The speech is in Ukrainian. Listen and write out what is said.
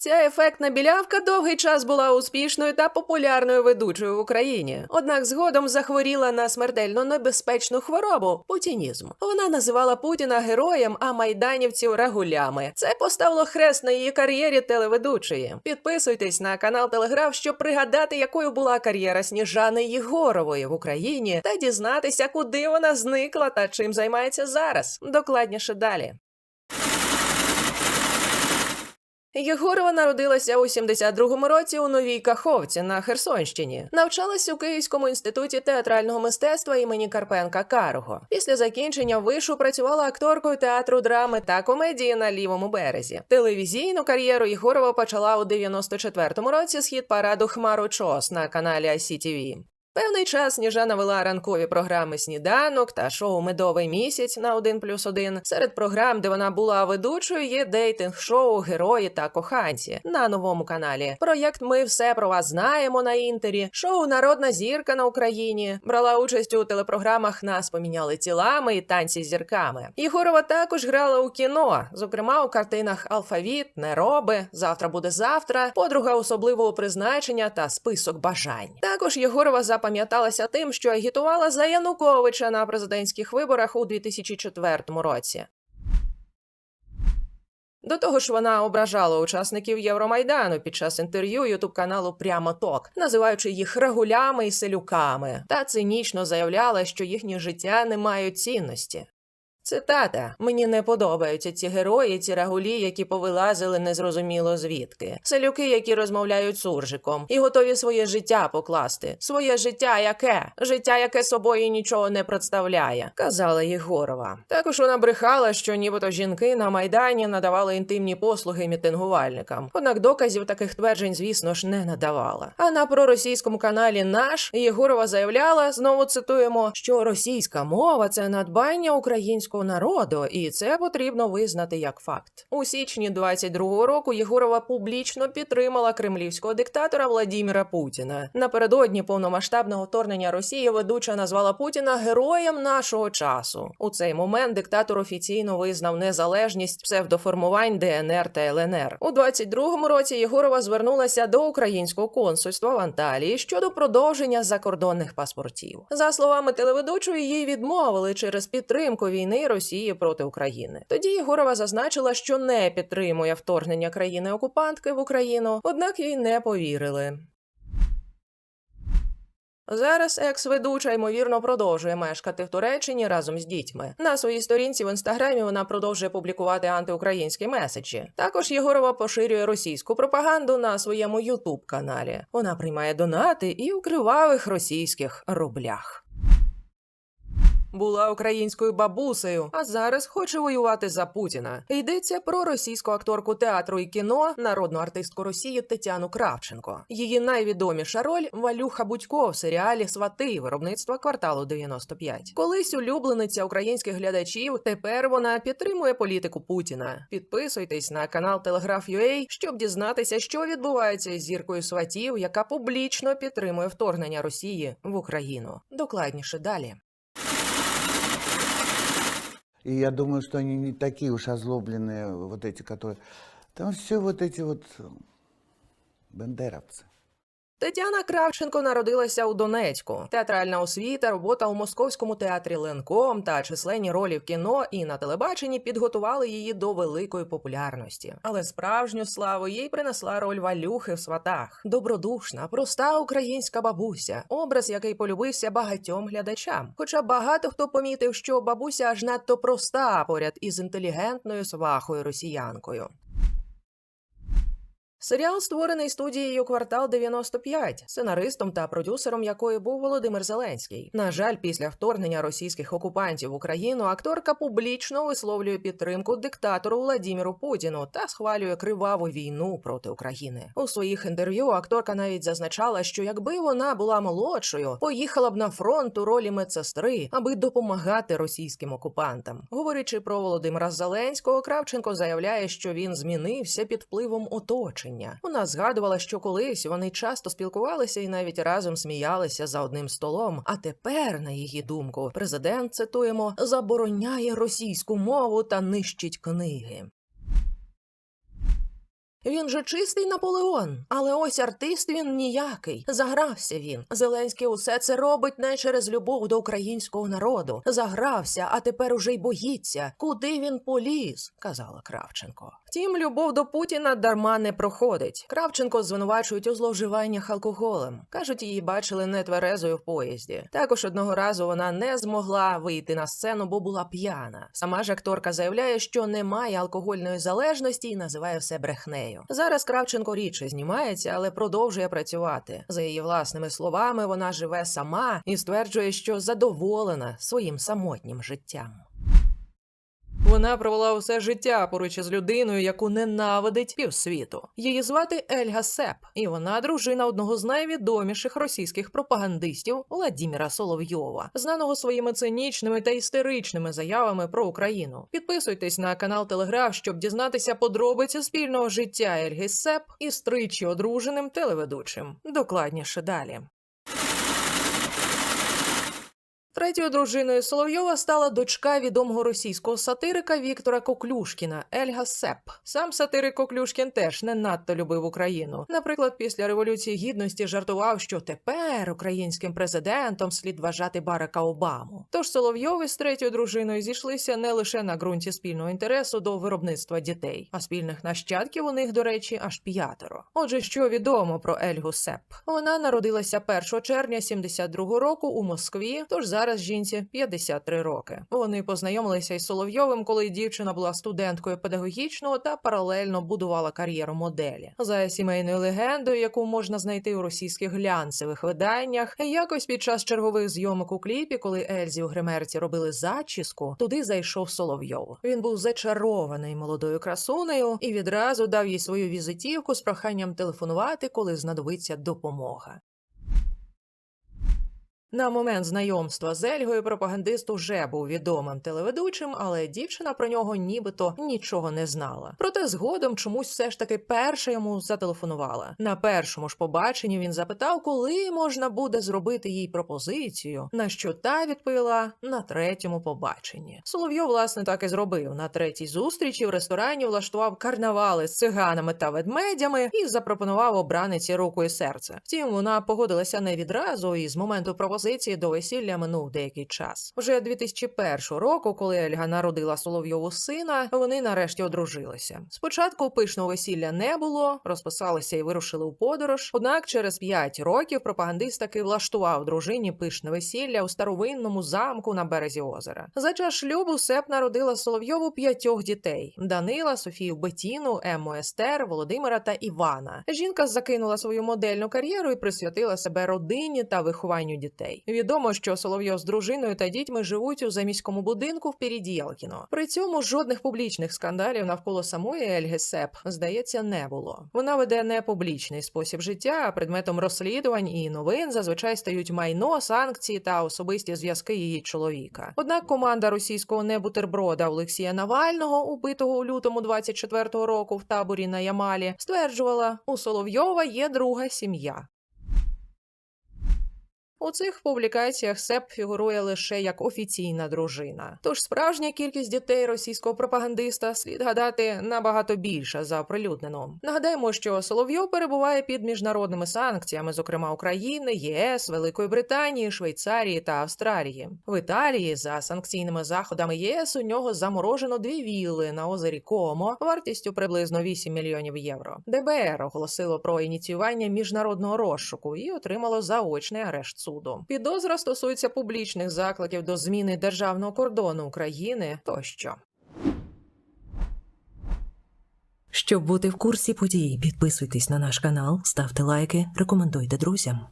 Ця ефектна білявка довгий час була успішною та популярною ведучою в Україні. Однак згодом захворіла на смертельно небезпечну хворобу путінізм. Вона називала Путіна героєм, а майданівців рагулями. Це поставило хрест на її кар'єрі телеведучої. Підписуйтесь на канал Телеграф, щоб пригадати, якою була кар'єра Сніжани Єгорової в Україні, та дізнатися, куди вона зникла та чим займається зараз. Докладніше далі. Єгорова народилася у 72-му році у Новій Каховці на Херсонщині. Навчалась у Київському інституті театрального мистецтва імені Карпенка Карого. Після закінчення вишу працювала акторкою театру драми та комедії на лівому березі. Телевізійну кар'єру Єгорова почала у 94-му році з хіт параду Хмару Чос на каналі ICTV. Певний час Сніжана вела ранкові програми Сніданок та шоу Медовий місяць на 1 плюс 1. Серед програм, де вона була ведучою, є дейтинг-шоу Герої та коханці на новому каналі. Проєкт Ми все про вас знаємо на інтері. Шоу Народна зірка на Україні брала участь у телепрограмах Нас поміняли тілами і танці з зірками. Єгорова також грала у кіно, зокрема у картинах Алфавіт, Нероби, Завтра буде завтра, подруга особливого призначення та список бажань. Також Єгорова запам'яталася тим, що агітувала за Януковича на президентських виборах у 2004 році. До того ж, вона ображала учасників Євромайдану під час інтерв'ю ютуб каналу Прямо Ток, називаючи їх рагулями і селюками, та цинічно заявляла, що їхнє життя не мають цінності. Цитата: Мені не подобаються ці герої, ці рагулі, які повилазили незрозуміло звідки. Селюки, які розмовляють суржиком, і готові своє життя покласти. Своє життя яке? Життя, яке собою нічого не представляє, казала Єгорова. Також вона брехала, що нібито жінки на майдані надавали інтимні послуги мітингувальникам. Однак доказів таких тверджень, звісно ж, не надавала. А на проросійському каналі Наш Єгорова заявляла, знову цитуємо, що російська мова це надбання українського народу, і це потрібно визнати як факт. У січні 22-го року Єгорова публічно підтримала кремлівського диктатора Владіміра Путіна. Напередодні повномасштабного вторгнення Росії ведуча назвала Путіна героєм нашого часу. У цей момент диктатор офіційно визнав незалежність псевдоформувань ДНР та ЛНР. У 22-му році Єгорова звернулася до українського консульства в Анталії щодо продовження закордонних паспортів. За словами телеведучої, їй відмовили через підтримку війни Росії проти України. Тоді Єгорова зазначила, що не підтримує вторгнення країни-окупантки в Україну, однак їй не повірили. Зараз екс-ведуча ймовірно продовжує мешкати в Туреччині разом з дітьми. На своїй сторінці в інстаграмі вона продовжує публікувати антиукраїнські меседжі. Також Єгорова поширює російську пропаганду на своєму ютуб каналі. Вона приймає донати і у кривавих російських рублях. Була українською бабусею, а зараз хоче воювати за Путіна. Йдеться про російську акторку театру і кіно, народну артистку Росії Тетяну Кравченко. Її найвідоміша роль Валюха Будько в серіалі Свати виробництва кварталу 95. Колись улюблениця українських глядачів. Тепер вона підтримує політику Путіна. Підписуйтесь на канал Телеграф.ua, щоб дізнатися, що відбувається із зіркою сватів, яка публічно підтримує вторгнення Росії в Україну. Докладніше далі. И я думаю, что они не такие уж озлобленные, вот эти, которые... Там все вот эти вот э, бандеровцы. Тетяна Кравченко народилася у Донецьку. Театральна освіта, робота у московському театрі Ленком та численні ролі в кіно і на телебаченні підготували її до великої популярності. Але справжню славу їй принесла роль Валюхи в сватах. Добродушна, проста українська бабуся, образ, який полюбився багатьом глядачам. Хоча багато хто помітив, що бабуся аж надто проста поряд із інтелігентною свахою росіянкою. Серіал створений студією Квартал 95, сценаристом та продюсером якої був Володимир Зеленський. На жаль, після вторгнення російських окупантів в Україну акторка публічно висловлює підтримку диктатору Владіміру Путіну та схвалює криваву війну проти України. У своїх інтерв'ю акторка навіть зазначала, що якби вона була молодшою, поїхала б на фронт у ролі медсестри, аби допомагати російським окупантам. Говорячи про Володимира Зеленського, Кравченко заявляє, що він змінився під впливом оточення. Вона згадувала, що колись вони часто спілкувалися і навіть разом сміялися за одним столом. А тепер, на її думку, президент цитуємо забороняє російську мову та нищить книги. Він же чистий Наполеон. Але ось артист він ніякий. Загрався він. Зеленський усе це робить не через любов до українського народу. Загрався, а тепер уже й боїться. Куди він поліз? казала Кравченко. Втім, любов до Путіна дарма не проходить. Кравченко звинувачують у зловживаннях алкоголем. кажуть, її бачили нетверезою в поїзді. Також одного разу вона не змогла вийти на сцену, бо була п'яна. Сама ж акторка заявляє, що немає алкогольної залежності і називає все брехнею. Зараз Кравченко рідше знімається, але продовжує працювати. За її власними словами, вона живе сама і стверджує, що задоволена своїм самотнім життям. Вона провела усе життя поруч із людиною, яку ненавидить півсвіту. Її звати Ельга Сеп, і вона дружина одного з найвідоміших російських пропагандистів Владіміра Соловйова, знаного своїми цинічними та істеричними заявами про Україну. Підписуйтесь на канал Телеграф, щоб дізнатися подробиці спільного життя Ельги Сеп із тричі одруженим телеведучим. Докладніше далі. Третьою дружиною Соловйова стала дочка відомого російського сатирика Віктора Коклюшкіна Ельга Сеп. Сам сатирик Коклюшкін теж не надто любив Україну. Наприклад, після революції гідності жартував, що тепер українським президентом слід вважати Барака Обаму. Тож Соловйов із третьою дружиною зійшлися не лише на ґрунті спільного інтересу до виробництва дітей, а спільних нащадків у них, до речі, аж п'ятеро. Отже, що відомо про Ельгу Сеп? Вона народилася 1 червня 72 року у Москві, тож зараз жінці 53 роки. Вони познайомилися із Соловйовим, коли дівчина була студенткою педагогічного та паралельно будувала кар'єру моделі. За сімейною легендою, яку можна знайти у російських глянцевих виданнях, якось під час чергових зйомок у кліпі, коли Ельзі у гримерці робили зачіску, туди зайшов Соловйов. Він був зачарований молодою красунею і відразу дав їй свою візитівку з проханням телефонувати, коли знадобиться допомога. На момент знайомства з Ельгою пропагандист уже був відомим телеведучим, але дівчина про нього нібито нічого не знала. Проте згодом чомусь все ж таки перша йому зателефонувала. На першому ж побаченні він запитав, коли можна буде зробити їй пропозицію, на що та відповіла на третьому побаченні. Соловйов, власне, так і зробив. На третій зустрічі в ресторані влаштував карнавали з циганами та ведмедями і запропонував обраниці руку і серце. Втім, вона погодилася не відразу, і з моменту пропозиції до весілля минув деякий час. Вже 2001 року, коли Ельга народила Соловйову сина, вони нарешті одружилися. Спочатку пишного весілля не було, розписалися і вирушили у подорож. Однак через 5 років пропагандист таки влаштував дружині пишне весілля у старовинному замку на березі озера. За час шлюбу Сеп народила Соловйову п'ятьох дітей: Данила, Софію Бетіну, Емму Естер, Володимира та Івана. Жінка закинула свою модельну кар'єру і присвятила себе родині та вихованню дітей. Відомо, що Соловйов з дружиною та дітьми живуть у заміському будинку в Передєлкіно. При цьому жодних публічних скандалів навколо самої Ельги Сеп, здається, не було. Вона веде не публічний спосіб життя, а предметом розслідувань і новин зазвичай стають майно, санкції та особисті зв'язки її чоловіка. Однак команда російського небутерброда Олексія Навального, убитого у лютому 24-го року в таборі на Ямалі, стверджувала, у Соловйова є друга сім'я. У цих публікаціях Сеп фігурує лише як офіційна дружина. Тож справжня кількість дітей російського пропагандиста слід гадати набагато більша за оприлюднену. Нагадаємо, що Соловйов перебуває під міжнародними санкціями, зокрема України, ЄС, Великої Британії, Швейцарії та Австралії. В Італії за санкційними заходами ЄС у нього заморожено дві вілли на озері Комо вартістю приблизно 8 мільйонів євро. ДБР оголосило про ініціювання міжнародного розшуку і отримало заочний арешт суду. Підозра стосується публічних закликів до зміни державного кордону України тощо. Щоб бути в курсі подій, підписуйтесь на наш канал, ставте лайки, рекомендуйте друзям.